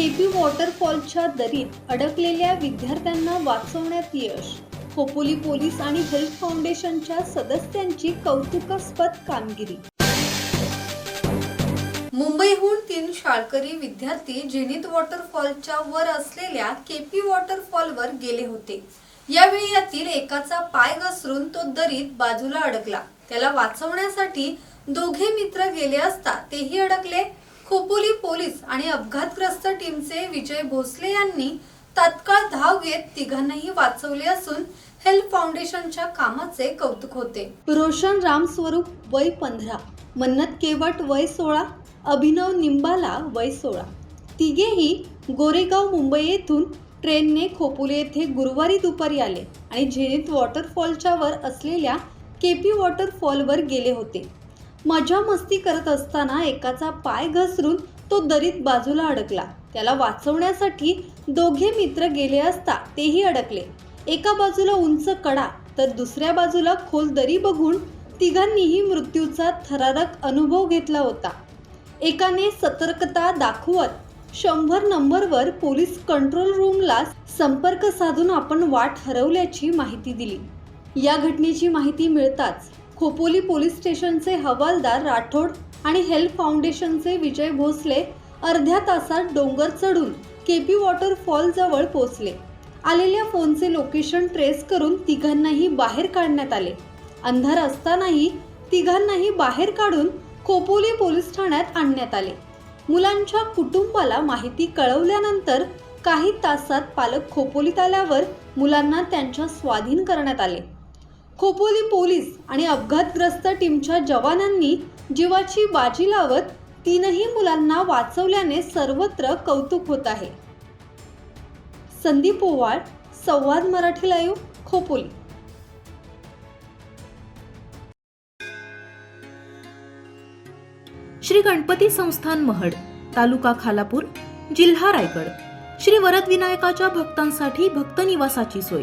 KP वॉटरफॉलच्या दरीत अडकलेल्या विद्यार्थ्यांना वाचवण्यात यश. खोपोली पोलीस आणि हेल्थ फाउंडेशनच्या सदस्यांची कौतुकास्पद कामगिरी. मुंबईहून तीन शाळकरी विद्यार्थी जेनित वॉटरफॉलच्या वर असलेल्या केपी वॉटरफॉलवर गेले होते. यावेळी यातील एकाचा पाय घसरून तो दरीत बाजूला अडकला. त्याला वाचवण्यासाठी दोघे मित्र गेले असता तेही अडकले खोपोली पोलीस आणि अपघातग्रस्त टीमचे विजय भोसले यांनी तात्काळ धाव घेत तिघांनाही वाचवले असून हेल्प फाउंडेशनच्या कामाचे कौतुक होते. रोशन रामस्वरूप वय पंधरा. मन्नत केवट वय सोळा. अभिनव निंबाला वय सोळा. तिघेही गोरेगाव मुंबई येथून ट्रेनने खोपोली येथे गुरुवारी दुपारी आले आणि झेनित वॉटरफॉलच्या वर असलेल्या केपी वॉटरफॉलवर गेले होते. मजा मस्ती करत असताना एकाचा पाय घसरून तो दरीत बाजूला अडकला. त्याला वाचवण्यासाठी दोघे मित्र गेले असता तेही अडकले. एका बाजूला उंच कडा तर दुसऱ्या बाजूला खोल दरी बघून तिघांनीही मृत्यूचा थरारक अनुभव घेतला होता. एकाने सतर्कता दाखवत शंभर नंबरवर पोलीस कंट्रोल रूमला संपर्क साधून आपण वाट हरवल्याची माहिती दिली. या घटनेची माहिती मिळताच खोपोली पोलीस स्टेशनचे हवालदार राठोड आणि हेल्थ फाउंडेशनचे विजय भोसले अर्ध्या तासात डोंगर चढून केपी वॉटरफॉल जवळ पोहोचले. आलेल्या फोनचे लोकेशन ट्रेस करून तिघांनाही बाहेर काढण्यात आले. अंधार असतानाही तिघांनाही बाहेर काढून खोपोली पोलीस ठाण्यात आणण्यात आले. मुलांच्या कुटुंबाला माहिती कळवल्यानंतर काही तासात पालक खोपोलीत आल्यावर मुलांना त्यांच्या स्वाधीन करण्यात आले. खोपोली पोलीस आणि अपघातग्रस्त टीमच्या जवानांनी जीवाची बाजी लावत तीनही मुलांना वाचवल्याने सर्वत्र कौतुक होत आहे. संदीप ओवाळ संवाद मराठी लाईव्ह खोपोली. श्री गणपती संस्थान महड तालुका खालापूर जिल्हा रायगड. श्री वरदविनायकाच्या भक्तांसाठी भक्त निवासाची सोय.